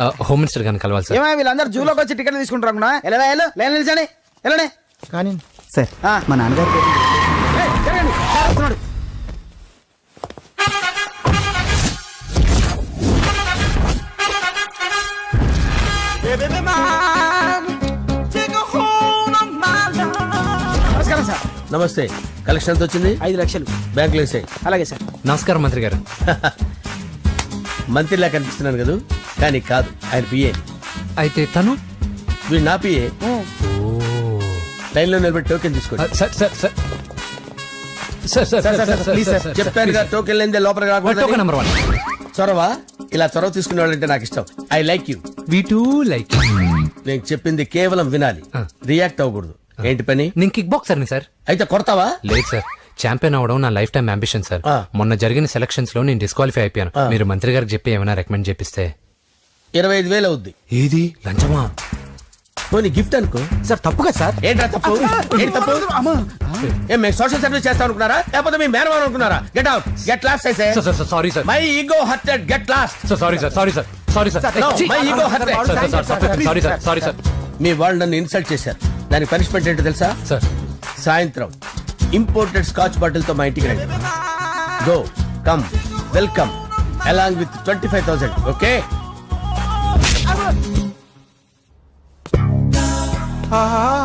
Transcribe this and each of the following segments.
Home minister గారిని కలవాలి sir. ఏమో వీళ్ళందరూ జూలోకి వచ్చి టికెట్ తీసుకుంటారు అనుకున్నా? ఎలా వెళ్ళు. లేని నిలిచండి. వెళ్ళండి. కానీ సార్. మా నాన్నగారు వస్తున్నాడు. నమస్కారం సార్. నమస్తే. కలెక్షన్ ఎంత వచ్చింది? ఐదు లక్షలు. బ్యాంకులో వేసాయి. అలాగే సార్. నమస్కారం మంత్రి గారు. మంత్రిలా కనిపిస్తున్నాను కదా? కానీ కాదు ఆయన పిఏ అయితే తను? వీడు నా పిఏ లైన్లో నిలబెట్టి టోకెన్ తీసుకోండి. Sir sir sir. Sir sir sir sir token లేదే లోపలికి టోకెన్ రాకూడదు నెంబర్ వన్ చొరవ? ఇలా చొరవ తీసుకునే వాళ్ళంటే నాకు ఇష్టం. I like you we too like నేను చెప్పింది కేవలం వినాలి. రియాక్ట్ అవ్వకూడదు. ఏంటి పని? నేను కిక్ బాక్సర్ని సార్. అయితే కొడతావా? లేదు సార్. ఛాంపియన్ అవడం నా లైఫ్ టైం అంబిషన్ సార్. మొన్న జరిగిన సెలక్షన్స్లో నేను డిస్క్వాలిఫై అయిపోయాను. మీరు మంత్రి గారికి చెప్పి ఏమైనా రికమెండ్ చేపిస్తే? ఇరవై ఐదు వేలు అవుద్ది. ఏది? లంచమా? పోనీ గిఫ్ట్ అనుకో. సార్ తప్పుగా సార్ ఏంట్రా తప్పు? ఏంటి తప్పు? ఏం మేము సోషల్ సర్వీస్ చేస్తాం అనుకున్నారా? లేకపోతే మీ మేనమాన్ అనుకున్నారా? గెట్ అవుట్ గెట్ లాస్ట్ అయితే. Sir sir my ego hurted get lost sir sorry sir sorry sir sorry sir my ego hurt. Sorry sir sorry sir మీ వాళ్ళు నన్ను ఇన్సల్ట్ చేశారు. దానికి పనిష్మెంట్ ఏంటో తెలుసా? సార్ సాయంత్రం. ఇంపోర్టెడ్ స్కాచ్ బాటిల్తో మా ఇంటికి రండి. Go come welcome along with twenty five thousand okay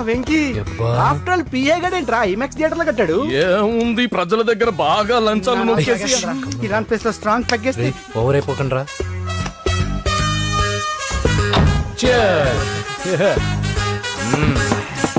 Venky after all PA గడేంట్రా IMAX థియేటర్లో కట్టాడు. ఏముంది ప్రజల దగ్గర బాగా లంచాలు నొక్కేసి. ఇరాన్ ప్లేస్లో స్ట్రాంగ్ తగ్గేస్తే. ఓవర్ అయిపోకండి రా రే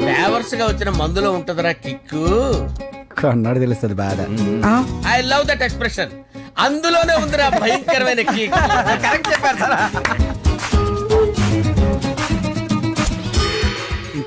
ఫ్లేవర్స్గా వచ్చిన మందులో ఉంటదిరా కిక్కు. కన్నాడు తెలుస్తుంది బాధ. ఐ లవ్ దట్ ఎక్స్ప్రెషన్ అందులోనే ఉందిరా భయంకరమైన కిక్. కరెక్ట్ చెప్పారు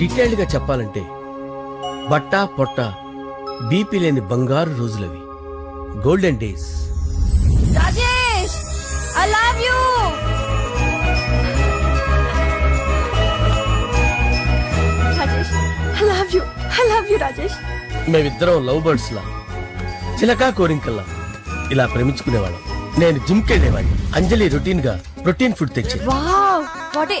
డీటెయిల్డ్గా చెప్పాలంటే బట్టా పొట్ట బీపీ లేని బంగారు రోజులవి. Golden days. Rajesh I love you. Rajesh I love you I love you Rajesh. మేమిద్దరం లవ్ బర్డ్స్ లా చిలకా కోరింకల్లా ఇలా ప్రేమించుకునేవాళ్ళం. నేను జిమ్ కెళ్ళేవాడిని అంజలి రొటీన్గా ప్రోటీన్ ఫుడ్ తెచ్చేది. వావ్ వాట్ ఏ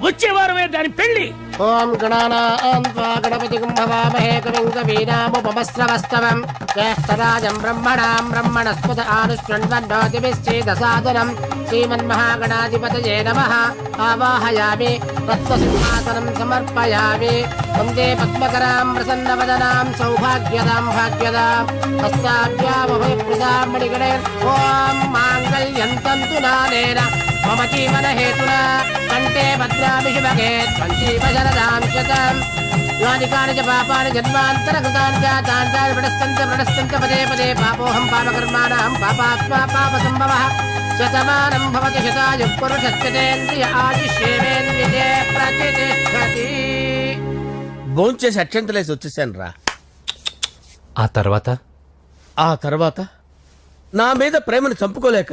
వచ్చే వారమే దాని పెళ్ళి. ఓం గణానాన్వా గణపతి కుంభవామహే కవిం కవీనాముపమస్రవస్తవం జ్యేష్ఠరాజం బ్రహ్మణాం బ్రహ్మణస్పద ఆనుష్ణ్వన్నోతిభిశ్చేదసాదనం శ్రీమన్మహాగణాధిపతయే నమః. ఆవాహయామి తత్వసింహాసనం సమర్పయామి. వందే పద్మకరాం ప్రసన్నవదనాం సౌభాగ్యదాం భాగ్యదాం. హస్తాభ్యామభయప్రదాం మణిగణే ఓం మాంగళ్యం తంతు నానేన మమ జీవన హేతునా కంటే భద్రామి శుభగే సంజీవ శరదాం శతం యాని కాని చ పాపాని జన్మాంతర కృతాని చ తాని తాని ప్రడస్తంత ప్రడస్తంత పదే పదే పాపోహం పాపకర్మాణం పాపాత్మా పాప సంభవ శతమానం భవతి శతాయు పురుషస్యతేంద్రియ ఆయుష్యేంద్రియే ప్రతిష్టతి భోంచేసి అక్షంతలేసి వచ్చేసాను రా ఆ తర్వాత? ఆ తర్వాత? నా మీద ప్రేమను చంపుకోలేక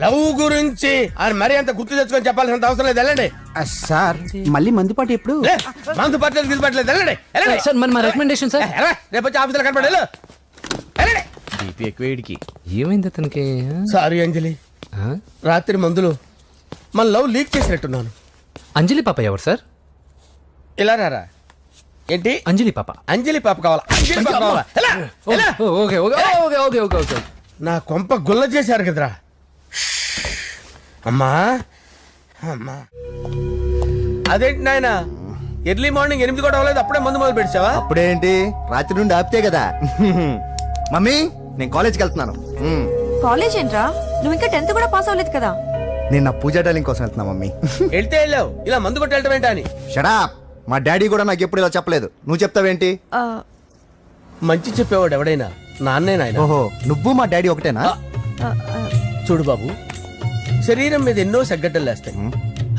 లవ్ గురించి ఆయన మరీ అంత గుర్తు తెచ్చుకొని చెప్పాల్సినంత అవసరం లేదు. వెళ్ళండి. సార్ మళ్ళీ మందుపాటి ఎప్పుడు? లే, మందు పట్టలేదు వెళ్ళండి. వెళ్ళండి. సార్ మరి మా రికమెండేషన్ సార్. ఏ? రేపు వచ్చి ఆఫీసులో కనపడి వెళ్ళు. వెళ్ళండి. ఏమైంది అతనికి? ఆ? సారీ అంజలి. ఆ? రాత్రి మందులో మన లవ్ లీక్ చేసినట్టున్నాను. అంజలి పాప ఎవరు సార్? ఇలా రారా? ఏంటి? అంజలి పాప. అంజలి పాప కావాలా? అంజలి పాప కావాలా? ఎలా? ఎలా? ఓ, okay okay okay okay okay okay. నా కొంప గుల్ల చేశారు కదరా. అమ్మా. అమ్మా. అదేంటి నాయన? ఎర్లీ మార్నింగ్ ఎనిమిది కూడా అవ్వలేదు అప్పుడే మందు మొదలు పెడిచావా అప్పుడేంటి? రాత్రి నుండి ఆపితే కదా. మమ్మీ నేను కాలేజ్కి వెళ్తున్నాను. మ్మ్. కాలేజ్ ఏంట్రా? నువ్వు ఇంకా టెన్త్ కూడా పాస్ అవ్వలేదు కదా. నేను నా పూజా డాలింగ్ కోసం వెళ్తున్నా మమ్మీ. వెళ్తే వెళ్ళావు. ఇలా మందు కొట్టి వెళ్ళటం ఏంటా అని? షడా మా డాడీ కూడా నాకు ఎప్పుడు ఇలా చెప్పలేదు. నువ్వు చెప్తావేంటి? ఆ, మంచి చెప్పేవాడు ఎవడైనా? నాన్నే నాయన. ఓహో నువ్వు మా డాడీ ఒకటేనా? ఆ, ఆ, చూడు బాబు శరీరం మీద ఎన్నో సగ్గడ్డలు లేస్తాయి.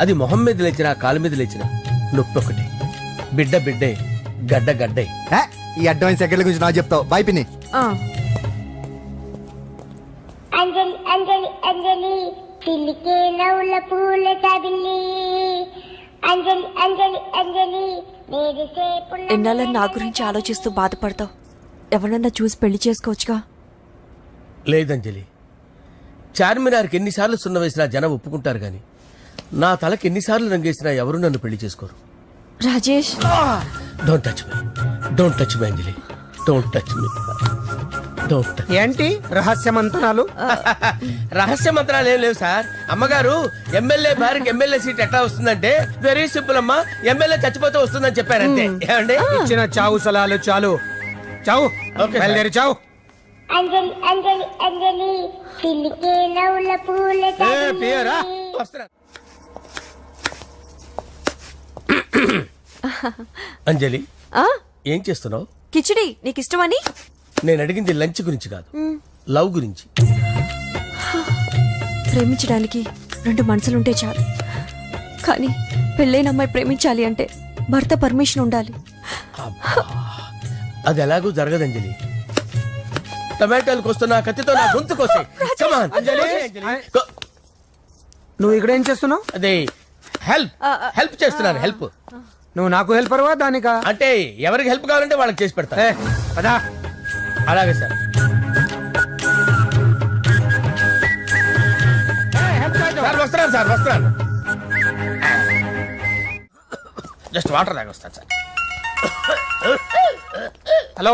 అది మొహం మీద లేచినా కాలు మీద లేచినా నొప్పి ఒకటి. బిడ్డ బిడ్డే గడ్డ గడ్డే. ఏ, ఈ అడ్వాన్స్ సెకండ్ల గురించి నాకు చెప్తావు. బాయ్ పిన్ని. ఆ. అంజలి అంజలి అంజలి పిల్లికే నవ్వుల పూల చబిల్లి అంజలి అంజలి అంజలి నేరిసే పుల్ల ఎన్నాళ్ళని నా గురించి ఆలోచిస్తూ బాధపడతావు? ఎవరన్నా చూసి పెళ్ళి చేసుకోవచ్చుగా? లేదంజలి చార్మినార్కి ఎన్నిసార్లు సున్న వేసినా జనం ఒప్పుకుంటారు గాని నా తలకి ఎన్నిసార్లు రంగేసినా ఎవరు నన్ను పెళ్ళి చేసుకోరు. Rajesh! Don't touch me don't touch me Anjali. Don't touch me don't ఏంటి? రహస్య మంతనాలు? రహస్య మంత్రాలు ఏం లేవు సార్. అమ్మగారు ఎమ్మెల్యే భార్యకి ఎమ్మెల్యే సీట్ ఎట్లా వస్తుందంటే వెరీ సింపుల్ అమ్మా ఎమ్మెల్యే చచ్చిపోతే వస్తుందని చెప్పారు అంతే ఏమండి? ఇచ్చిన చావు సలాలు చాలు. చావు. బయలుదేరి చావు. అంజలి అంజలి అంజలి పిల్లికే నవ్వుల పూల అంజలి ఆ? ఏం చేస్తున్నావు? కిచిడి నీకు ఇష్టమని నేను అడిగింది లంచ్ గురించి కాదు. లవ్ గురించి. ప్రేమించడానికి రెండు మనసులుంటే చాలు. కానీ పెళ్ళైన అమ్మాయి ప్రేమించాలి అంటే భర్త పర్మిషన్ ఉండాలి. అది ఎలాగూ జరగదు అంజలి. టమాటాలకు వస్తున్న కత్తితో నా గొంతు కోసే నువ్వు ఇక్కడ ఏం చేస్తున్నావు? అదే హెల్ప్ హెల్ప్ చేస్తున్నాను హెల్ప్ నువ్వు నాకు హెల్పర్వా దానికా? అంటే ఎవరికి హెల్ప్ కావాలంటే వాళ్ళకి చేసి పెడతా. పదా. అలాగే సార్ సార్ వస్తున్నాను సార్ వస్తున్నాను. జస్ట్ వాటర్ తాగి వస్తాను సార్ హలో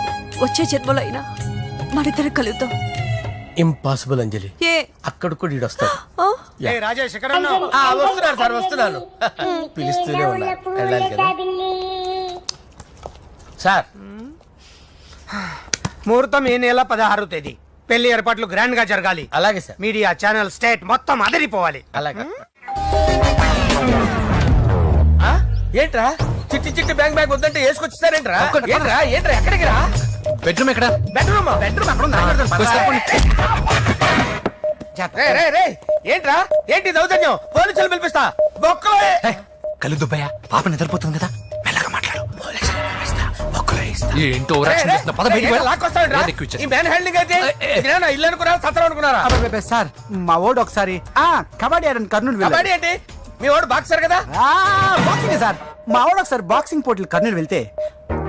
వచ్చే జన్మలో అయినా మనిద్దరం కలుద్దాం. ఇంపాసిబుల్ అంజలి. ఏ? అక్కడ కూడా ఈడు వస్తాడు. ఆ? ఏ రాజేష్ ఉన్నావు? ఆ, వస్తున్నాను సార్ వస్తున్నాను పిలుస్తూనే ఉన్నా. వెళ్ళాలి కదా. చబిల్లి సార్. ముహూర్తం ఈ నెల పదహారు తేదీ. పెళ్ళి ఏర్పాట్లు గ్రాండ్గా జరగాలి. అలాగే సార్. మీడియా ఛానల్ స్టేట్ మొత్తం అదిరిపోవాలి. అలాగే. ఆ? ఏంట్రా? చిట్టి చిట్టి బ్యాంక్ బ్యాగ్ వద్దంటే వేసుకొచ్చేసారేంట్రా? ఏంట్రా? ఏంట్రా? ఎక్కడికి రా. బెడ్రూమ్ ఎక్కడ? బెడ్రూమ్ బెడ్రూమ్ అక్కడ ఉందా? రే, రే, రే, ఏంట్రా? ఏంటి దౌర్జన్యం? పోలీసులు పిలిపిస్తా. బొక్కలో కలు దుబ్బయ్య. పాప నిద్రపోతుంది కదా. మెల్లగా మాట్లాడు. ఏంటో రే, ఓవరాక్షన్ రే, చేస్తున్నా. పద బయటికి. ఈ మ్యాన్ హ్యాండింగ్ అయితే. ఇదేనా? ఇల్లు అనుకున్నారా సత్రం అనుకున్నారా సార్ మా ఓడు ఒకసారి ఆ కబడ్డీ ఆడని కర్నూలు. కబడ్డీ ఏంటి? మీ వాడు బాక్సర్ కదా? ఆ, బాక్సింగ్ సార్. మా వాడు ఒకసారి బాక్సింగ్ పోటీలు కర్నూలు వెళ్తే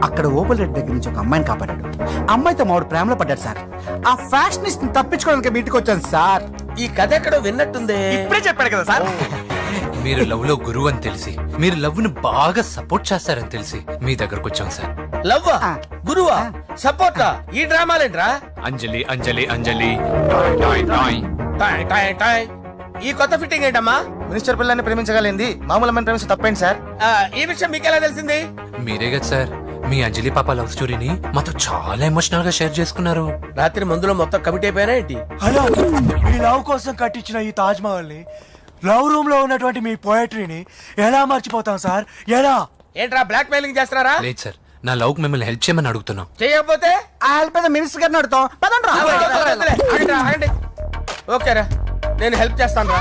అక్కడ ఓపెల్ రెడ్డి దగ్గర నుంచి ఒక అమ్మాయిని కాపాడాడు. అమ్మాయితో మావాడు ప్రేమలో పడ్డాడు సార్. ఆ ఫ్యాషనిస్ట్ తప్పించుకోవడానికి మీటికి వచ్చాను సార్. ఈ కథ ఎక్కడో విన్నట్టుంది. ఇప్పుడే చెప్పాడు కదా సార్. మీరు లవ్లో గురువు అని తెలిసి మీరు లవ్ను బాగా సపోర్ట్ చేస్తారని తెలిసి మీ దగ్గరకు వచ్చాం సార్. లవ్ గురువా? సపోర్టా ఈ డ్రామాలేంట్రా అంజలి అంజలి అంజలి. టాయ్, టాయ్, టాయ్. టాయ్, టాయ్, టాయ్. ఈ కొత్త ఫిట్టింగ్ ఏంటమ్మా? మినిస్టర్ పిల్లల్ని ప్రేమించగలిగింది. మామూలు అమ్మని ప్రేమించి తప్పేంటి సార్? ఆ, ఈ విషయం మీకెలా తెలిసింది? మీరే కదా సార్. మీ అంజలి పాప లవ్ స్టోరీని మాతో చాలా ఎమోషనల్గా షేర్ చేసుకున్నారు. రాత్రి మందులో మొత్తం కమిటీ అయిపోయినా ఏంటి? హలో మీ లవ్ కోసం కట్టించిన ఈ తాజ్ మహల్ని లవ్ రూమ్లో ఉన్నటువంటి మీ పోయట్రీని ఎలా మర్చిపోతాం సార్? ఎలా? ఏంట్రా బ్లాక్ మెయిలింగ్ చేస్తున్నారా? లేదు సార్ నా లవ్ మిమ్మల్ని హెల్ప్ చేయమని అడుగుతున్నాం. చేయకపోతే? ఆ హెల్ప్ అయితే మినిస్టర్ గారిని అడుగుతాం. పదండి రా. ఓకేరా నేను హెల్ప్ చేస్తాను రా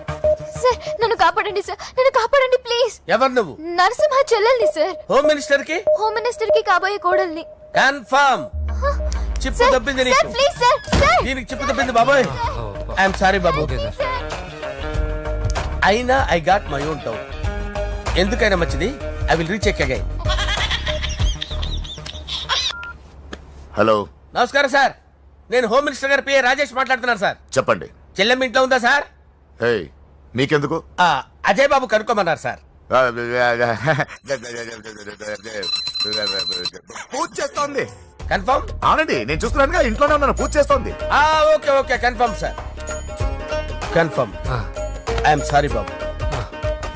sir నన్ను కాపాడండి సార్ నన్ను కాపాడండి ప్లీజ్. ఎవరు నువ్వు? నరసింహ చెల్లెల్ని సార్. హోమ్ మినిస్టర్కి హోమ్ మినిస్టర్కి కాబోయే కోడల్ని. కన్ఫర్మ్ చిప్పు దొబ్బింది సార్ నీకు ప్లీజ్ సార్ సార్. దీనికి చిప్పు దొబ్బింది బాబోయ్. ఐఎమ్ సారీ బాబు. అయినా I got my own doubt ఎందుకైనా మంచిది? I will recheck again hello నమస్కారం సార్. నేను హోమ్ మినిస్టర్ గారు పిఏ రాజేష్ మాట్లాడుతున్నాను సార్. చెప్పండి. చెల్లెమ్మ ఇంట్లో ఉందా సార్? హే మీకెందుకు? ఆ, అజయ్ బాబు కనుక్కోమన్నారు సార్. పూజ చేస్తోంది. కన్ఫర్మ్? అవునండి నేను చూస్తున్నానుగా ఇంట్లోనే ఉన్నాను పూజ చేస్తోంది. Okay okay confirm sir. Confirm. I'm sorry బాబు.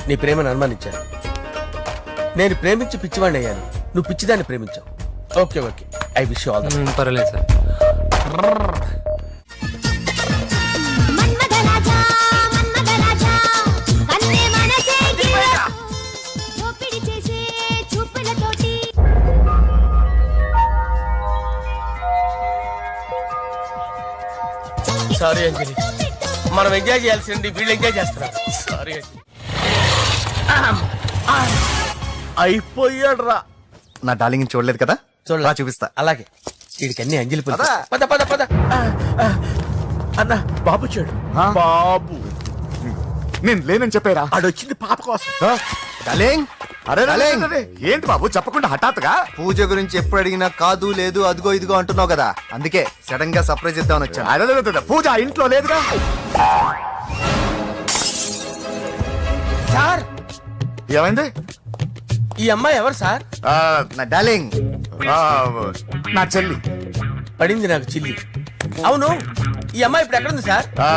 నీ ప్రేమను అనుమానించాను. నేను ప్రేమించి పిచ్చివాడిని అయ్యాను. నువ్వు పిచ్చిదాన్ని ప్రేమించావు. Okay okay. I wish all పర్వాలేదు సార్. సారీ అంజలి మనం ఎంజాయ్ చేయాల్సింది వీళ్ళు ఎంజాయ్ చేస్తున్నారు. సారీ అంజలి అయిపోయాడు రా నా డార్లింగ్ చూడలేదు కదా? చూడలే. రా చూపిస్తా. అలాగే. వీడికి అన్ని అంజలి. పద. పద పద పద. అన్న బాబు వచ్చాడు. బాబు. నేను లేనని చెప్పారా? ఆడొచ్చింది పాప కోసం. డార్లింగ్ అరే. ఏంటి బాబు చెప్పకుండా హఠాత్తుగా? పూజ గురించి ఎప్పుడు అడిగినా కాదు లేదు అదిగో ఇదిగో అంటున్నావు కదా. అందుకే సడన్గా సర్ప్రైజ్ ఇద్దామని వచ్చాను. అరే, పూజ ఆ ఇంట్లో లేదుగా? సార్! ఏమైంది? ఈ అమ్మాయి ఎవరు సార్? ఆ, నా డార్లింగ్. ఆ, నా చెల్లి. పడింది నాకు చిల్లి. అవును ఈ అమ్మాయి ఇప్పుడు ఎక్కడుంది సార్? ఆ,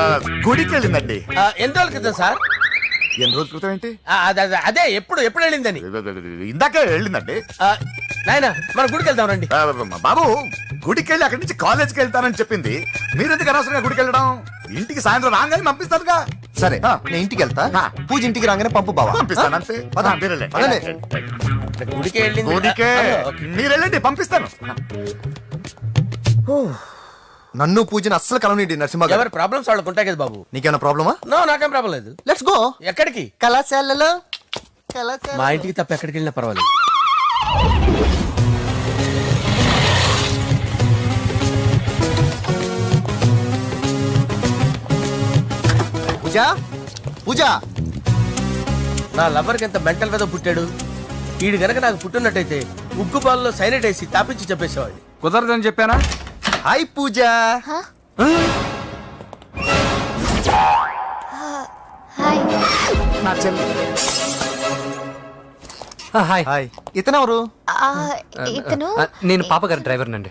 గుడికి వెళ్ళిందండి ఆ, ఎన్ని రోజుల క్రితం సార్? ఎన్ని రోజుల క్రితం ఏంటి? ఆ, అదే అదే- అదే ఎప్పుడు ఎప్పుడు వెళ్ళిందని? ఇందాకే వెళ్ళిందండి. నాయనా మన గుడికి వెళ్దాం రండి. ఆ, బాబు గుడికి వెళ్ళి అక్కడి నుంచి కాలేజ్కి వెళ్తానని చెప్పింది. మీరెందుకు అనవసరంగా గుడికి వెళ్ళడం? ఇంటికి సాయంత్రం రాగానే పంపిస్తానుగా సరే ఆ. నేను ఇంటికి వెళ్తా. ఆ. పూజ ఇంటికి రాగానే పంపు బావా. పంపిస్తాను అంతే. పద. మీరు. గుడికి వెళ్ళింది. గుడికే. మీరు వెళ్ళండి పంపిస్తాను. నన్ను పూజని అస్సలు కలవనిండి నరసింహ గారు ఎవరి ప్రాబ్లమ్స్ వాళ్ళకు ఉంటాయి కదా బాబు? నీకేమైనా ప్రాబ్లమా నో నాకేం ప్రాబ్లం లేదు. లెట్స్ గో ఎక్కడికి? కళాశాలలో. కళాశాల మా ఇంటికి తప్ప ఎక్కడికి వెళ్ళినా పర్వాలేదు. పూజ? పూజ? నా లవర్కి ఎంత మెంటల్ మీద పుట్టాడు? వీడు గనక నాకు పుట్టినట్టయితే ఉగ్గు పాలలో సైనట్ వేసి తాపించి చెప్పేసేవాడిని కుదరదని చెప్పానా? హాయ్ పూజ. హాయ్. నా చెల్లి. ఆ, హాయ్. హాయ్. ఇతనెవరు ఆ, ఇతను? ఆ, నేను పాప గారి డ్రైవర్ నండి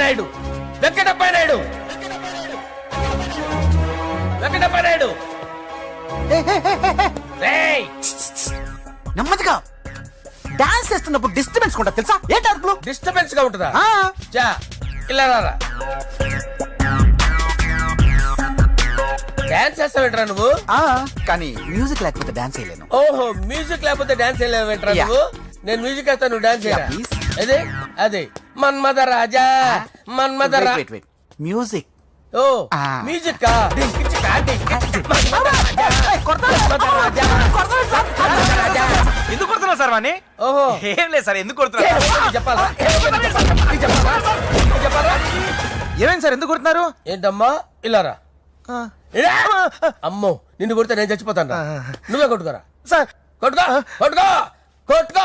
నాయుడు. వెంకటప్ప నాయుడు వెంకటప్ప నాయుడు నెమ్మదిగా డాన్స్ చేస్తున్నప్పుడు డిస్టర్బెన్స్ కూడా తెలుసా? ఏంటి అరుపులు? డిస్టర్బెన్స్గా ఉంటుందా? ఆ, చా ఇలా రారా డాన్స్ చేస్తావేంట్రా నువ్వు? ఆ, కానీ మ్యూజిక్ లేకపోతే డాన్స్ చేయలేను. ఓహో మ్యూజిక్ లేకపోతే డాన్స్ వేయలేవేంట్రా Yeah. నువ్వు? నేను మ్యూజిక్ వేస్తా నువ్వు డాన్స్ please. అదే అదే. మన్మద రాజా మన్మద మ్యూజిక్ ఓ. మ్యూజిక్? ఎందుకు కొడుతున్నా సార్ వాణ్ణి? ఓహో. ఏం లేదు సార్ ఎందుకు కొడుతున్నా చెప్పాలా? చెప్పాలా? ఏమైంది సార్ ఎందుకు కొడుతున్నారు? ఏంటమ్మా? ఇలారా ఇలా. అమ్మో నిన్ను కొడితే నేను చచ్చిపోతాను. నువ్వే కొట్టుకోరా. సార్. కొట్టుకో కొట్టుకో. కొట్టుకో.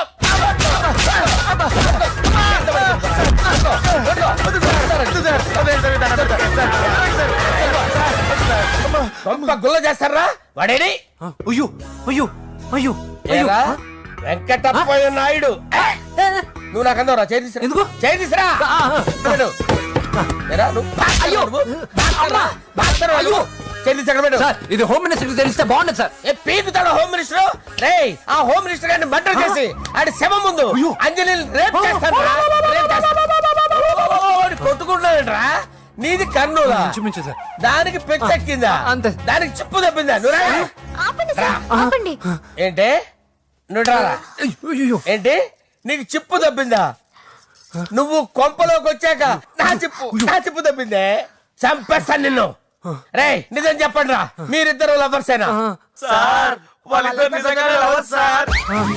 గుల్ల చేస్తారా? వాడేడి? అయ్యో అయ్యో అయ్యో ఏరా? వెంకటప్పయ్య నాయుడు! నువ్వు నాకు అందరా చేయి తీసురా. ఎందుకు? చేయి తీసురా. పెట్టు. ఏరా, నువ్వు అయ్యో. అయ్యో. అక్కడ పెట్టు. సార్ ఇది హోమ్ మినిస్టర్ తెలిస్తే బాగుండదు సార్ ఏ పీకుతాడు హోమ్ మినిస్టర్ రే ఆ హోమ్ మినిస్టర్ గారిని మర్డర్ చేసి ఆడి శవం ముందు అంజలి రేప్ చేస్తాను కొట్టుకుంటున్నావేంట్రా నీది కర్నూలా ఇంచుమించు సార్ దానికి పెచ్చెక్కిందా అంతే. దానికి చిప్పు తప్పిందా. ఆపండి ఏంటి నువ్వు రారా అయ్యో ఏంటి నీకు చిప్పు తప్పిందా నువ్వు కొంపలోకి వచ్చాక నా చిప్పు నా చిప్పు తప్పిందే చంపేస్తాను నిన్ను రే నిజం చెప్పండి రా మీరిద్దరు లవర్సేనా? సార్ వాళ్ళిద్దరు నిజంగానే లవర్స్ సార్.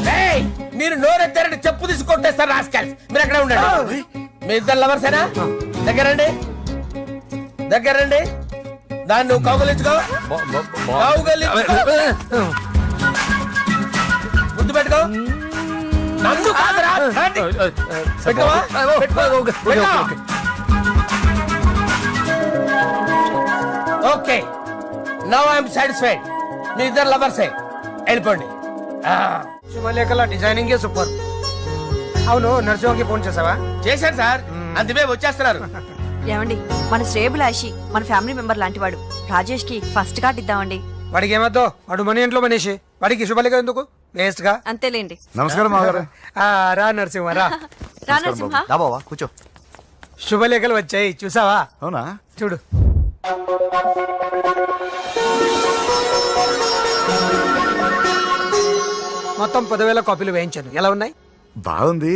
రేయ్, మీరు నోరెత్తారంటే చెప్పు తీసి కొట్టేస్తారు రాస్కల్స్. మీరు ఎక్కడ ఉండండి. మీ ఇద్దరు లవర్సేనా? దగ్గరండి. దగ్గరండి. దాన్ని నువ్వు కౌగలించుకో. కౌగలించుకో. ముద్దు పెట్టుకో. నన్ను కాదురా. పెట్టుకోవా? పెట్టుకో. ఓకే. నవ్ ఐఎమ్ సాటిస్ఫైడ్ మీ ఇద్దరు లవర్సే వెళ్ళిపోండి. ఆ, శుభలేఖల డిజైనింగ్ సూపర్. అవును నర్సింహకి ఫోన్ చేసావా? చేశాను సార్. అందుకే వచ్చేస్తున్నారు. ఏమండి మన శ్రేయబులాషి మన ఫ్యామిలీ మెంబర్ లాంటి వాడు. రాజేష్కి ఫస్ట్ కార్డ్ ఇద్దామండి. వాడికి ఏమద్దో వాడు మన ఇంట్లో మనిషి. వాడికి శుభలేఖ ఎందుకు? వేస్ట్గా అంతేలేండి. నమస్కారం రా నరసింహ రా. రా నరసింహ. కూర్చో. శుభలేఖలు వచ్చాయి చూసావా? అవునా? చూడు. మొత్తం పదివేల కాపీలు వేయించాను. ఎలా ఉన్నాయి? బాగుంది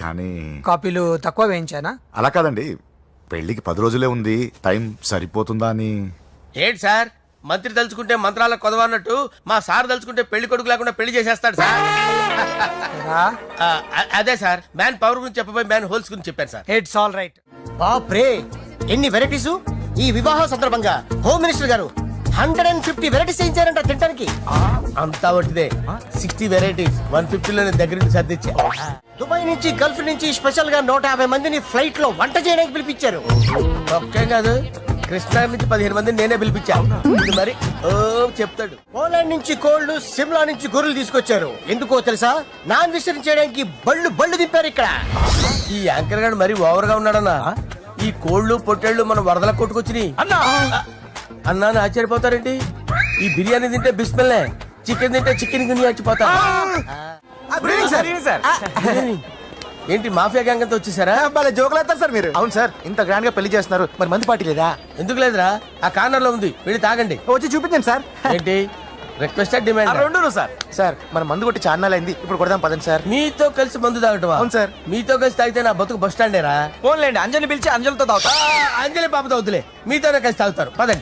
కానీ కాపీలు తక్కువ వేయించానా? అలా కాదండి. పెళ్ళికి పది రోజులే ఉంది. టైం సరిపోతుందా అని. ఏంటి సార్? మంత్రి తలుచుకుంటే మంత్రాలకు కొదవన్నట్టు మా సార్ తలుచుకుంటే పెళ్ళి కొడుకు లేకుండా పెళ్ళి చేసేస్తాడు సార్. రా ఆ, అ- అదే సార్. మ్యాన్ పవర్ గురించి చెప్పబోయి మ్యాన్ హోల్స్ గురించి చెప్పాను సార్. ఇట్స్ ఆల్ రైట్ బాప్రే! ఎన్ని వెరైటీస్ ఈ వివాహ సందర్భంగా హోమ్ మినిస్టర్ గారు హండ్రెడ్ అండ్ ఫిఫ్టీ వెరైటీస్ చేయించారంట తినడానికి అంతా వట్టిదే సిక్స్టీ వెరైటీస్ వన్ ఫిఫ్టీలో నేను దగ్గర నుంచి సర్దిచ్చా దుబాయ్ నుంచి గల్ఫ్ నుంచి స్పెషల్గా నూట యాభై మందిని ఫ్లైట్లో వంట చేయడానికి పిలిపించారు. ఒక్కేం కాదు. కృష్ణా నుంచి పదిహేను మందిని నేనే పిలిపించా. ఇది మరి ఓ చెప్తాడు. పోలాండ్ నుంచి కోళ్ళు సిమ్లా నుంచి గొర్రెలు తీసుకొచ్చారు. ఎందుకో తెలుసా? నాన్ విసర్జన చేయడానికి బళ్ళు బళ్ళు దింపారు ఇక్కడ. ఈ యాంకర్ గారు మరి ఓవర్గా ఉన్నాడన్నా ఈ కోళ్ళు పొట్టేళ్ళు మన వరదలకు కొట్టుకొచ్చినాయి. అన్నా! అన్నా అని ఆశ్చర్యపోతారేంటి? ఈ బిర్యానీ తింటే బిస్మిల్లే చికెన్ తింటే చికెన్ గిని చచ్చిపోతా బిర్యానీ. ఏంటి మాఫియా గ్యాంగ్ అంతా వచ్చేసారా? భలే జోకులు వేస్తారు సార్ మీరు. అవును సార్. ఇంత గ్రాండ్గా పెళ్ళి చేస్తున్నారు. మరి మంది పార్టీ లేదా ఎందుకు లేదురా? ఆ కార్నర్లో ఉంది. వెళ్ళి తాగండి. వచ్చి చూపించండి సార్. ఏంటి? రిక్వెస్ట్ డిమాండ్ రెండు సార్. సార్ మన మందు కొట్టి చాన్నాలు అయింది ఇప్పుడు కొడదాం పదండి సార్. మీతో కలిసి మందు తాగటమా? అవును సార్. మీతో కలిసి తాగితే నా బతుకు బస్ స్టాండేరా ఫోన్లేండి అంజని పిలిచి అంజలితో తాగుతా. అంజలి పాప తాగుతులే మీతోనే కలిసి తాగుతారు. పదండి.